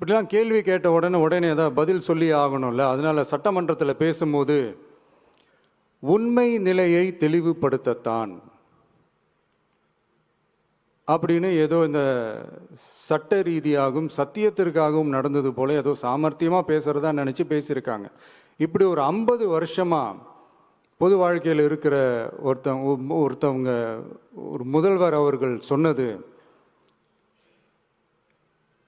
இப்படிலாம் கேள்வி கேட்ட உடனே உடனே ஏதாவது பதில் சொல்லி ஆகணும்ல? அதனால சட்டமன்றத்தில் பேசும்போது உண்மை நிலையை தெளிவுபடுத்தத்தான் அப்படின்னு ஏதோ இந்த சட்ட ரீதியாகவும் சத்தியத்திற்காகவும் நடந்தது போல ஏதோ சாமர்த்தியமாக பேசுகிறதா நினச்சி பேசியிருக்காங்க. இப்படி ஒரு ஐம்பது வருஷமாக பொது வாழ்க்கையில் இருக்கிற ஒருத்தவங்க ஒருத்தவங்க ஒரு முதல்வர் அவர்கள் சொன்னது